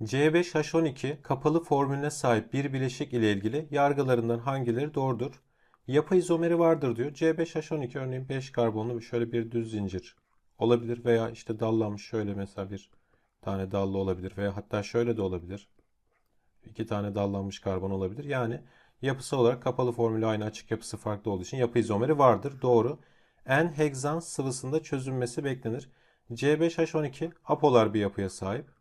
C5H12 kapalı formülüne sahip bir bileşik ile ilgili yargılarından hangileri doğrudur? Yapı izomeri vardır diyor. C5H12 örneğin 5 karbonlu şöyle bir düz zincir olabilir veya işte dallanmış şöyle mesela bir tane dallı olabilir veya hatta şöyle de olabilir. İki tane dallanmış karbon olabilir. Yani yapısı olarak kapalı formülü aynı açık yapısı farklı olduğu için yapı izomeri vardır. Doğru. N-heksan sıvısında çözünmesi beklenir. C5H12 apolar bir yapıya sahip.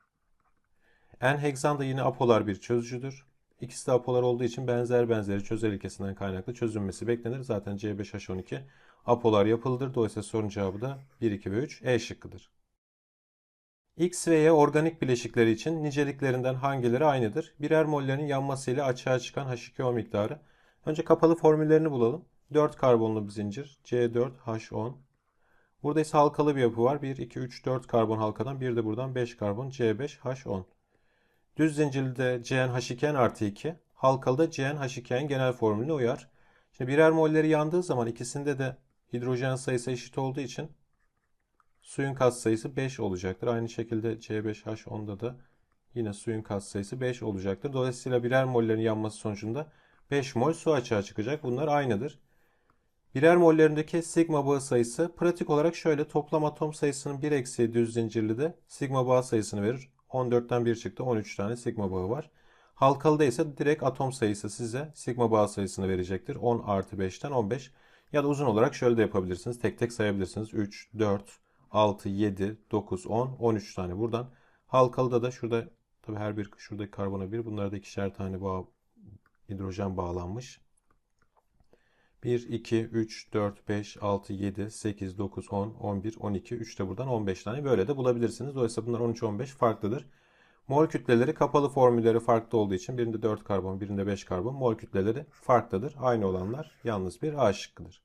N-heksan da yine apolar bir çözücüdür. İkisi de apolar olduğu için benzer benzeri çözel ilkesinden kaynaklı çözünmesi beklenir. Zaten C5H12 apolar yapılıdır. Dolayısıyla sorun cevabı da 1, 2 ve 3 E şıkkıdır. X ve Y organik bileşikleri için niceliklerinden hangileri aynıdır? Birer mollerin yanmasıyla açığa çıkan H2O miktarı. Önce kapalı formüllerini bulalım. 4 karbonlu bir zincir. C4H10. Burada ise halkalı bir yapı var. 1, 2, 3, 4 karbon halkadan. Bir de buradan 5 karbon C5H10. Düz zincirde CnH2n artı 2. Halkalıda CnH2n genel formülüne uyar. Şimdi birer molleri yandığı zaman ikisinde de hidrojen sayısı eşit olduğu için suyun katsayısı 5 olacaktır. Aynı şekilde C5H10'da da yine suyun katsayısı 5 olacaktır. Dolayısıyla birer mollerin yanması sonucunda 5 mol su açığa çıkacak. Bunlar aynıdır. Birer mollerindeki sigma bağı sayısı pratik olarak şöyle toplam atom sayısının 1 eksiği düz zincirli de sigma bağı sayısını verir. 14'ten 1 çıktı. 13 tane sigma bağı var. Halkalıda ise direkt atom sayısı size sigma bağı sayısını verecektir. 10 artı 5'ten 15. Ya da uzun olarak şöyle de yapabilirsiniz. Tek tek sayabilirsiniz. 3, 4, 6, 7, 9, 10, 13 tane buradan. Halkalıda da şurada tabi her bir şuradaki karbona bir bunlarda ikişer tane bağ, hidrojen bağlanmış. 1, 2, 3, 4, 5, 6, 7, 8, 9, 10, 11, 12, 3 de buradan 15 tane böyle de bulabilirsiniz. Dolayısıyla bunlar 13, 15 farklıdır. Mol kütleleri kapalı formülleri farklı olduğu için birinde 4 karbon, birinde 5 karbon. Mol kütleleri farklıdır. Aynı olanlar yalnız bir A şıkkıdır.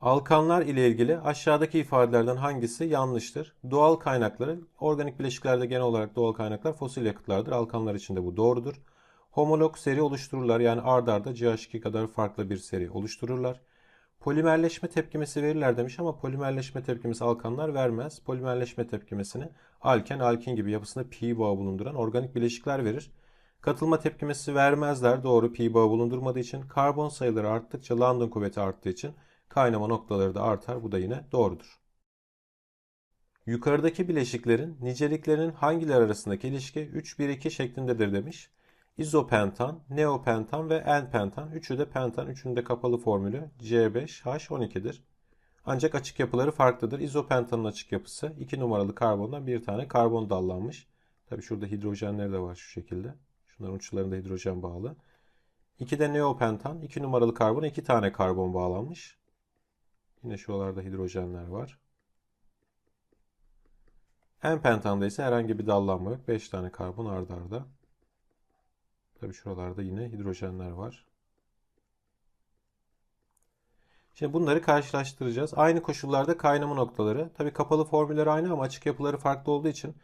Alkanlar ile ilgili aşağıdaki ifadelerden hangisi yanlıştır? Doğal kaynakları, organik bileşiklerde genel olarak doğal kaynaklar fosil yakıtlardır. Alkanlar için de bu doğrudur. Homolog seri oluştururlar yani ard arda CH2 kadar farklı bir seri oluştururlar. Polimerleşme tepkimesi verirler demiş ama polimerleşme tepkimesi alkanlar vermez. Polimerleşme tepkimesini alken, alkin gibi yapısında pi bağı bulunduran organik bileşikler verir. Katılma tepkimesi vermezler doğru pi bağı bulundurmadığı için. Karbon sayıları arttıkça London kuvveti arttığı için kaynama noktaları da artar. Bu da yine doğrudur. Yukarıdaki bileşiklerin niceliklerinin hangileri arasındaki ilişki 3-1-2 şeklindedir demiş. İzopentan, neopentan ve N-pentan. Üçü de pentan. Üçünün de kapalı formülü C5H12'dir. Ancak açık yapıları farklıdır. İzopentanın açık yapısı 2 numaralı karbondan bir tane karbon dallanmış. Tabi şurada hidrojenleri de var şu şekilde. Şunların uçlarında hidrojen bağlı. 2 de neopentan. 2 numaralı karbon 2 tane karbon bağlanmış. Yine şuralarda hidrojenler var. N-pentanda ise herhangi bir dallanma yok. 5 tane karbon ardarda. arda. Tabii şuralarda yine hidrojenler var. Şimdi bunları karşılaştıracağız. Aynı koşullarda kaynama noktaları. Tabii kapalı formülleri aynı ama açık yapıları farklı olduğu için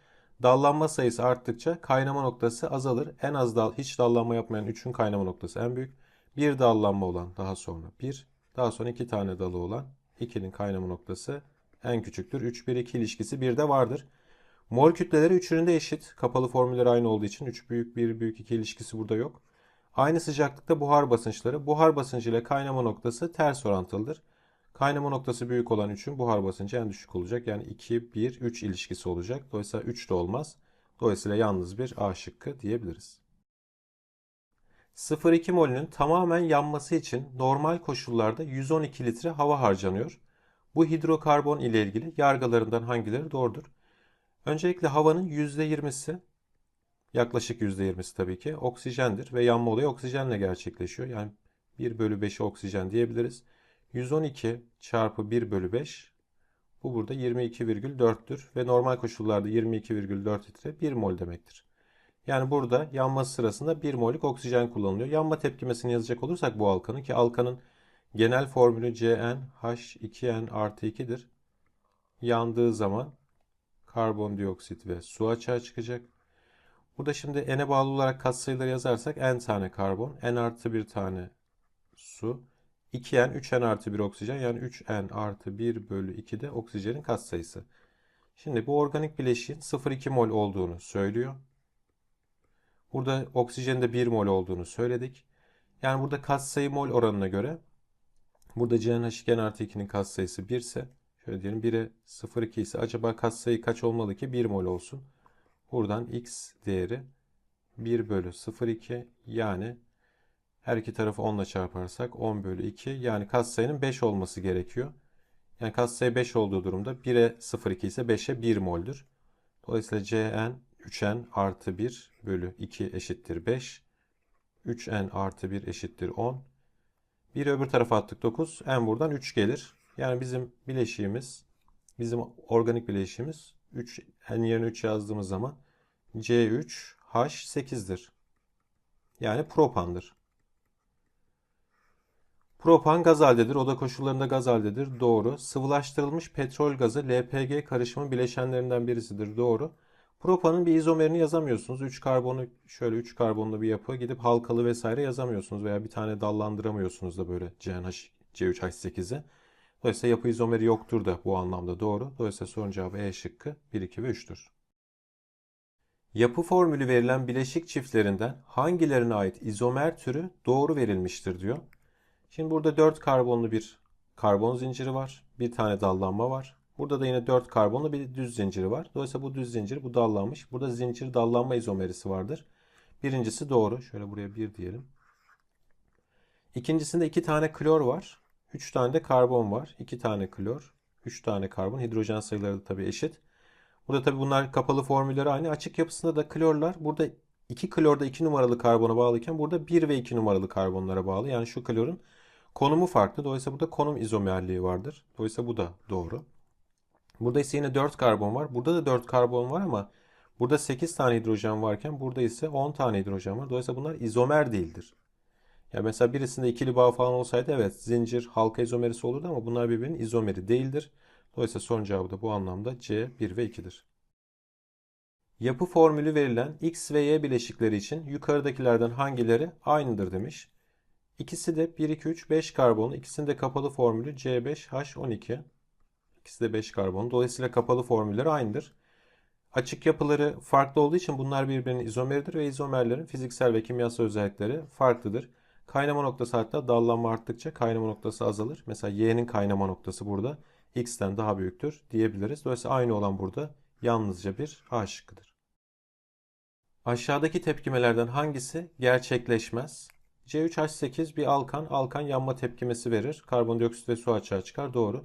dallanma sayısı arttıkça kaynama noktası azalır. En az dal, hiç dallanma yapmayan 3'ün kaynama noktası en büyük. Bir dallanma olan daha sonra 1, daha sonra 2 tane dalı olan 2'nin kaynama noktası en küçüktür. 3-1-2 ilişkisi bir de vardır. Mol kütleleri üçünün de eşit. Kapalı formülleri aynı olduğu için 3 büyük 1 büyük 2 ilişkisi burada yok. Aynı sıcaklıkta buhar basınçları. Buhar basıncı ile kaynama noktası ters orantılıdır. Kaynama noktası büyük olan 3'ün buhar basıncı en düşük olacak. Yani 2, 1, 3 ilişkisi olacak. Dolayısıyla 3 de olmaz. Dolayısıyla yalnız bir A şıkkı diyebiliriz. 0,2 molünün tamamen yanması için normal koşullarda 112 litre hava harcanıyor. Bu hidrokarbon ile ilgili yargılarından hangileri doğrudur? Öncelikle havanın %20'si yaklaşık %20'si tabii ki oksijendir ve yanma olayı oksijenle gerçekleşiyor. Yani 1 bölü 5'i oksijen diyebiliriz. 112 çarpı 1 bölü 5 bu burada 22,4'tür ve normal koşullarda 22,4 litre 1 mol demektir. Yani burada yanması sırasında 1 mol'lük oksijen kullanılıyor. Yanma tepkimesini yazacak olursak bu alkanın ki alkanın genel formülü CnH2n artı 2'dir. Yandığı zaman karbondioksit ve su açığa çıkacak. Burada şimdi n'e bağlı olarak katsayıları yazarsak n tane karbon, n artı bir tane su, 2n, 3n artı 1 oksijen yani 3n artı 1 bölü 2 de oksijenin katsayısı. Şimdi bu organik bileşiğin 0,2 mol olduğunu söylüyor. Burada oksijenin de 1 mol olduğunu söyledik. Yani burada katsayı mol oranına göre burada CnH2n artı 2'nin katsayısı 1 ise şöyle diyelim 1'e 0,2 ise acaba katsayı kaç olmalı ki 1 mol olsun? Buradan x değeri 1 bölü 0,2 yani her iki tarafı 10 ile çarparsak 10 bölü 2 yani katsayının 5 olması gerekiyor. Yani katsayı 5 olduğu durumda 1'e 0,2 ise 5'e 1 moldür. Dolayısıyla Cn 3n artı 1 bölü 2 eşittir 5. 3n artı 1 eşittir 10. 1'i öbür tarafa attık 9. n buradan 3 gelir. Yani bizim bileşiğimiz, bizim organik bileşiğimiz 3 n yerine 3 yazdığımız zaman C3H8'dir. Yani propandır. Propan gaz haldedir. Oda koşullarında gaz haldedir. Doğru. Sıvılaştırılmış petrol gazı LPG karışımı bileşenlerinden birisidir. Doğru. Propanın bir izomerini yazamıyorsunuz. 3 karbonu şöyle 3 karbonlu bir yapı gidip halkalı vesaire yazamıyorsunuz veya bir tane dallandıramıyorsunuz da böyle CNH C3H8'i. Dolayısıyla yapı izomeri yoktur da bu anlamda doğru. Dolayısıyla sorun cevabı E şıkkı 1, 2 ve 3'tür. Yapı formülü verilen bileşik çiftlerinden hangilerine ait izomer türü doğru verilmiştir diyor. Şimdi burada 4 karbonlu bir karbon zinciri var. Bir tane dallanma var. Burada da yine 4 karbonlu bir düz zinciri var. Dolayısıyla bu düz zincir bu dallanmış. Burada zincir dallanma izomerisi vardır. Birincisi doğru. Şöyle buraya 1 diyelim. İkincisinde 2 tane klor var. 3 tane de karbon var. 2 tane klor, 3 tane karbon. Hidrojen sayıları da tabii eşit. Burada tabii bunlar kapalı formülleri aynı. Açık yapısında da klorlar burada 2 klorda 2 numaralı karbona bağlıyken burada 1 ve 2 numaralı karbonlara bağlı. Yani şu klorun konumu farklı. Dolayısıyla burada konum izomerliği vardır. Dolayısıyla bu da doğru. Burada ise yine 4 karbon var. Burada da 4 karbon var ama burada 8 tane hidrojen varken burada ise 10 tane hidrojen var. Dolayısıyla bunlar izomer değildir. Yani mesela birisinde ikili bağ falan olsaydı evet zincir halka izomerisi olurdu ama bunlar birbirinin izomeri değildir. Dolayısıyla son cevabı da bu anlamda C 1 ve 2'dir. Yapı formülü verilen X ve Y bileşikleri için yukarıdakilerden hangileri aynıdır demiş. İkisi de 1, 2, 3, 5 karbonlu. İkisinin kapalı formülü C5H12. İkisi de 5 karbon. Dolayısıyla kapalı formülleri aynıdır. Açık yapıları farklı olduğu için bunlar birbirinin izomeridir ve izomerlerin fiziksel ve kimyasal özellikleri farklıdır. Kaynama noktası hatta dallanma arttıkça kaynama noktası azalır. Mesela Y'nin kaynama noktası burada X'ten daha büyüktür diyebiliriz. Dolayısıyla aynı olan burada yalnızca bir A şıkkıdır. Aşağıdaki tepkimelerden hangisi gerçekleşmez? C3H8 bir alkan, alkan yanma tepkimesi verir. Karbondioksit ve su açığa çıkar. Doğru.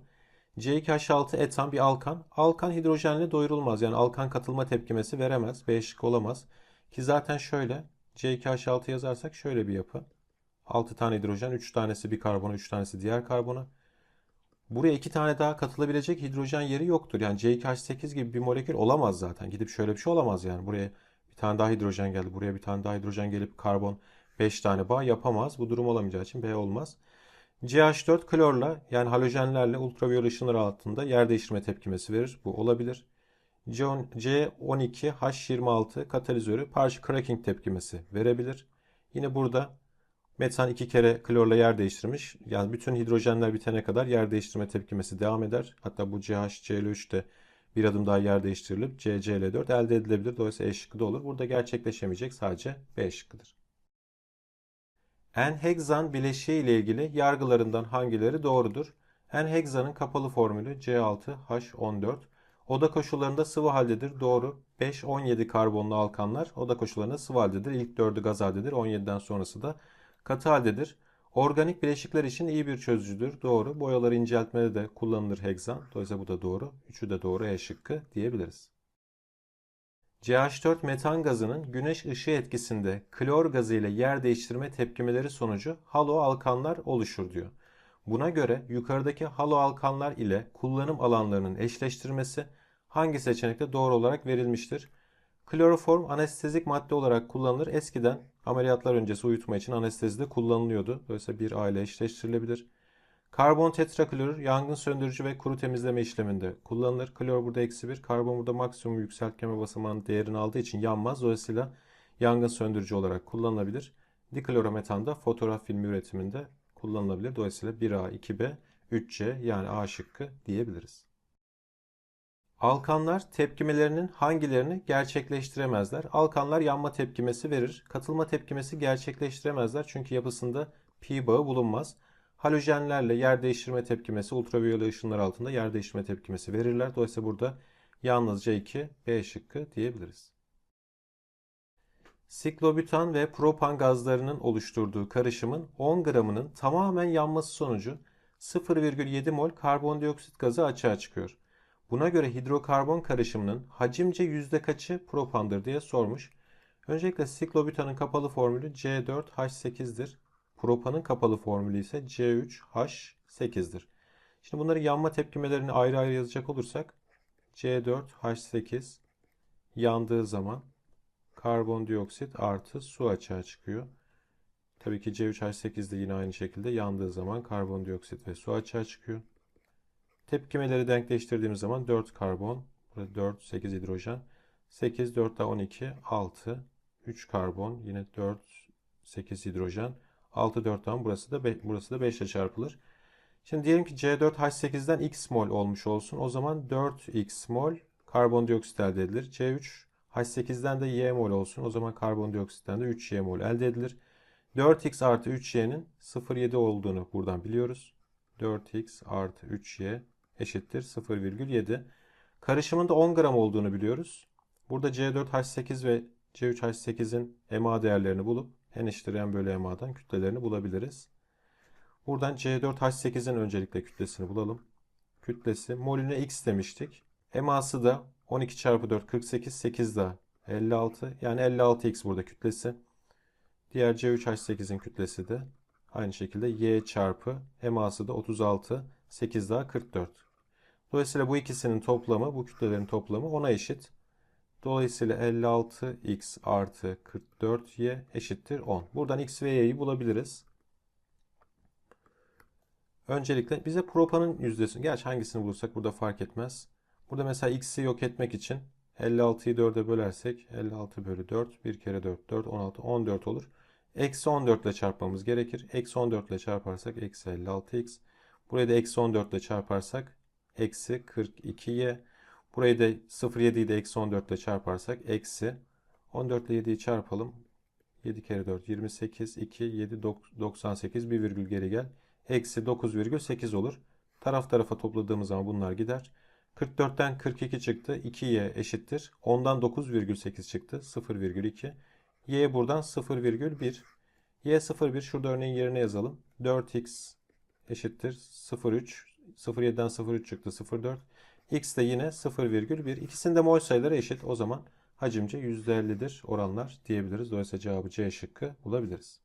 C2H6 etan bir alkan. Alkan hidrojenle doyurulmaz. Yani alkan katılma tepkimesi veremez. B şık olamaz. Ki zaten şöyle C2H6 yazarsak şöyle bir yapı. 6 tane hidrojen, 3 tanesi bir karbona, 3 tanesi diğer karbona. Buraya 2 tane daha katılabilecek hidrojen yeri yoktur. Yani C2H8 gibi bir molekül olamaz zaten. Gidip şöyle bir şey olamaz yani. Buraya bir tane daha hidrojen geldi. Buraya bir tane daha hidrojen gelip karbon 5 tane bağ yapamaz. Bu durum olamayacağı için B olmaz. CH4 klorla yani halojenlerle ultraviyole ışınlar altında yer değiştirme tepkimesi verir. Bu olabilir. C12H26 katalizörü Parch cracking tepkimesi verebilir. Yine burada metan iki kere klorla yer değiştirmiş. Yani bütün hidrojenler bitene kadar yer değiştirme tepkimesi devam eder. Hatta bu CHCl3 de bir adım daha yer değiştirilip CCl4 elde edilebilir. Dolayısıyla E şıkkı da olur. Burada gerçekleşemeyecek sadece B şıkkıdır. N-hexan bileşiği ile ilgili yargılarından hangileri doğrudur? N-hexanın kapalı formülü C6H14. Oda koşullarında sıvı haldedir. Doğru. 5-17 karbonlu alkanlar oda koşullarında sıvı haldedir. İlk 4'ü gaz haldedir. 17'den sonrası da katı haldedir. Organik bileşikler için iyi bir çözücüdür. Doğru. Boyaları inceltmede de kullanılır hexan. Dolayısıyla bu da doğru. Üçü de doğru E şıkkı diyebiliriz. CH4 metan gazının güneş ışığı etkisinde klor gazı ile yer değiştirme tepkimeleri sonucu halo alkanlar oluşur diyor. Buna göre yukarıdaki halo alkanlar ile kullanım alanlarının eşleştirmesi hangi seçenekte doğru olarak verilmiştir? Kloroform anestezik madde olarak kullanılır. Eskiden ameliyatlar öncesi uyutma için anestezide kullanılıyordu. Dolayısıyla bir A ile eşleştirilebilir. Karbon tetraklorür yangın söndürücü ve kuru temizleme işleminde kullanılır. Klor burada eksi 1. Karbon burada maksimum yükseltgeme basamağının değerini aldığı için yanmaz. Dolayısıyla yangın söndürücü olarak kullanılabilir. Diklorometan da fotoğraf filmi üretiminde kullanılabilir. Dolayısıyla 1A, 2B, 3C yani A şıkkı diyebiliriz. Alkanlar tepkimelerinin hangilerini gerçekleştiremezler? Alkanlar yanma tepkimesi verir. Katılma tepkimesi gerçekleştiremezler çünkü yapısında pi bağı bulunmaz. Halojenlerle yer değiştirme tepkimesi, ultraviyole ışınlar altında yer değiştirme tepkimesi verirler. Dolayısıyla burada yalnızca 2 B şıkkı diyebiliriz. Siklobutan ve propan gazlarının oluşturduğu karışımın 10 gramının tamamen yanması sonucu 0,7 mol karbondioksit gazı açığa çıkıyor. Buna göre hidrokarbon karışımının hacimce yüzde kaçı propandır diye sormuş. Öncelikle siklobutanın kapalı formülü C4H8'dir. Propanın kapalı formülü ise C3H8'dir. Şimdi bunları yanma tepkimelerini ayrı ayrı yazacak olursak C4H8 yandığı zaman karbondioksit artı su açığa çıkıyor. Tabii ki C3H8 de yine aynı şekilde yandığı zaman karbondioksit ve su açığa çıkıyor. Tepkimeleri denkleştirdiğimiz zaman 4 karbon, burada 4, 8 hidrojen, 8, 4 daha 12, 6, 3 karbon, yine 4, 8 hidrojen, 6, 4 daha burası da, burası da 5 ile çarpılır. Şimdi diyelim ki C4H8'den x mol olmuş olsun. O zaman 4x mol karbondioksit elde edilir. C3H8'den de y mol olsun. O zaman karbondioksitten de 3y mol elde edilir. 4x artı 3y'nin 0,7 olduğunu buradan biliyoruz. 4x artı 3y eşittir 0,7. Karışımında 10 gram olduğunu biliyoruz. Burada C4H8 ve C3H8'in EMA değerlerini bulup n eşittir n bölü EMA'dan kütlelerini bulabiliriz. Buradan C4H8'in öncelikle kütlesini bulalım. Kütlesi molüne x demiştik. EMA'sı da 12 çarpı 4 48 8 daha 56 yani 56x burada kütlesi. Diğer C3H8'in kütlesi de aynı şekilde y çarpı EMA'sı da 36 8 daha 44. Dolayısıyla bu ikisinin toplamı, bu kütlelerin toplamı 10'a eşit. Dolayısıyla 56x artı 44y eşittir 10. Buradan x ve y'yi bulabiliriz. Öncelikle bize propanın yüzdesini, gerçi hangisini bulursak burada fark etmez. Burada mesela x'i yok etmek için 56'yı 4'e bölersek 56 bölü 4, 1 kere 4, 4, 16, 14 olur. Eksi 14 ile çarpmamız gerekir. Eksi 14 ile çarparsak eksi 56x. Burayı da eksi 14 ile çarparsak eksi 42y. Burayı da 0,7'yi de eksi 14 ile çarparsak eksi 14 ile 7'yi çarpalım. 7 kere 4 28 2 7 98 bir virgül geri gel. Eksi 9,8 olur. Taraf tarafa topladığımız zaman bunlar gider. 44'ten 42 çıktı. 2y eşittir. 10'dan 9,8 çıktı. 0,2. Y buradan 0,1. Y 0,1 şurada örneğin yerine yazalım. 4x eşittir 0,3. 0,7'den 0,3 çıktı 0,4. X de yine 0,1. İkisinde mol sayıları eşit. O zaman hacimce %50'dir oranlar diyebiliriz. Dolayısıyla cevabı C şıkkı bulabiliriz.